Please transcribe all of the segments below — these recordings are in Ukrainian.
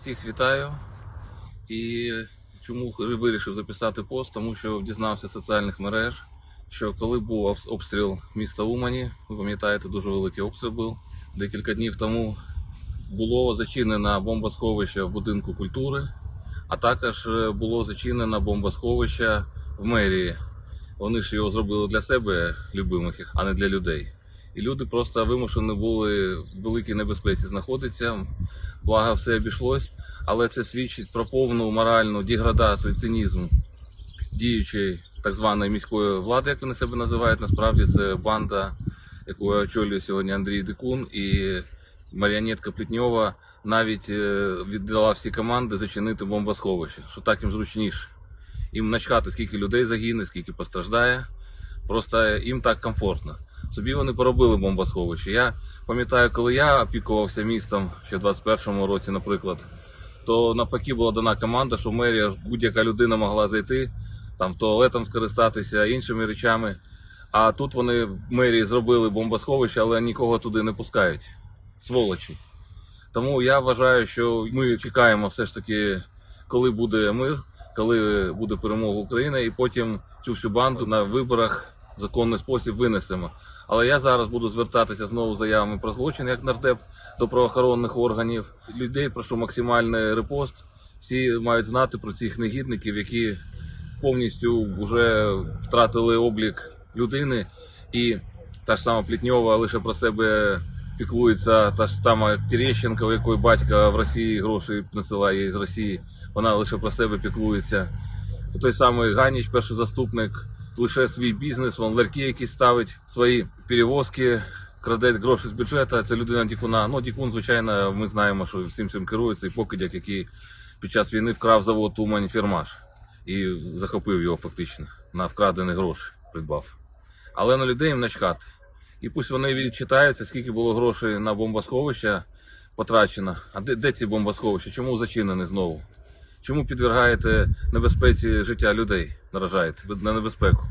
Всіх вітаю. І чому вирішив записати пост? Тому що дізнався з соціальних мереж, що коли був обстріл міста Умані, ви пам'ятаєте, дуже великий обстріл був декілька днів тому. Було зачинено бомбосховище в будинку культури, а також е, було зачинено бомбосховище в мерії. Вони ж його зробили для себе любимих, а не для людей. І люди просто вимушені були в великій небезпеці знаходитися. Благо, все обійшлось, але це свідчить про повну моральну деградацію, цинізм діючої так званої міської влади, як вони себе називають. Насправді це банда, яку очолює сьогодні Андрій Дикун і маріонетка Плітньова навіть е, віддала всі команди зачинити бомбосховище, що так їм зручніше. Їм начхати, скільки людей загине, скільки постраждає. Просто їм так комфортно. Собі вони поробили бомбосховище. Я пам'ятаю, коли я опікувався містом ще в 21-му році, наприклад, то навпаки була дана команда, що мерія будь-яка людина могла зайти, там туалетом скористатися іншими речами. А тут вони в мерії зробили бомбосховище, але нікого туди не пускають. Сволочі. Тому я вважаю, що ми чекаємо все ж таки, коли буде мир, коли буде перемога України, і потім цю всю банду на виборах законний спосіб винесемо. Але я зараз буду звертатися знову з заявами про злочин як нардеп до правоохоронних органів. Людей прошу максимальний репост. Всі мають знати про цих негідників, які повністю вже втратили облік людини, і та ж сама Плітньова лише про себе піклується, та ж сама Терещенко, у якої батька в Росії гроші насилає із Росії, вона лише про себе піклується. Той самий Ганіч, перший заступник, лише свій бізнес, вон ларьки якісь ставить, свої перевозки, краде гроші з бюджету. Це людина Дікуна. Ну, Дікун, звичайно, ми знаємо, що всім цим керується, і покидяк, який під час війни вкрав завод Умань Фірмаш і захопив його фактично на вкрадені гроші, придбав. Але на людей їм начхати. І пусть вони відчитаються, скільки було грошей на бомбосховище потрачено. А де, де ці бомбосховища? Чому зачинені знову? Чому підвергаєте небезпеці життя людей, наражаєте на небезпеку?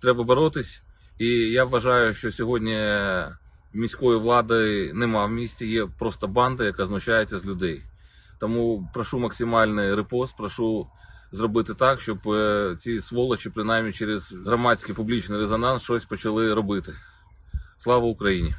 Треба боротись. І я вважаю, що сьогодні міської влади нема в місті, є просто банда, яка знущається з людей. Тому прошу максимальний репост, прошу зробити так, щоб е, ці сволочі, принаймні через громадський публічний резонанс, щось почали робити. Слава Україні!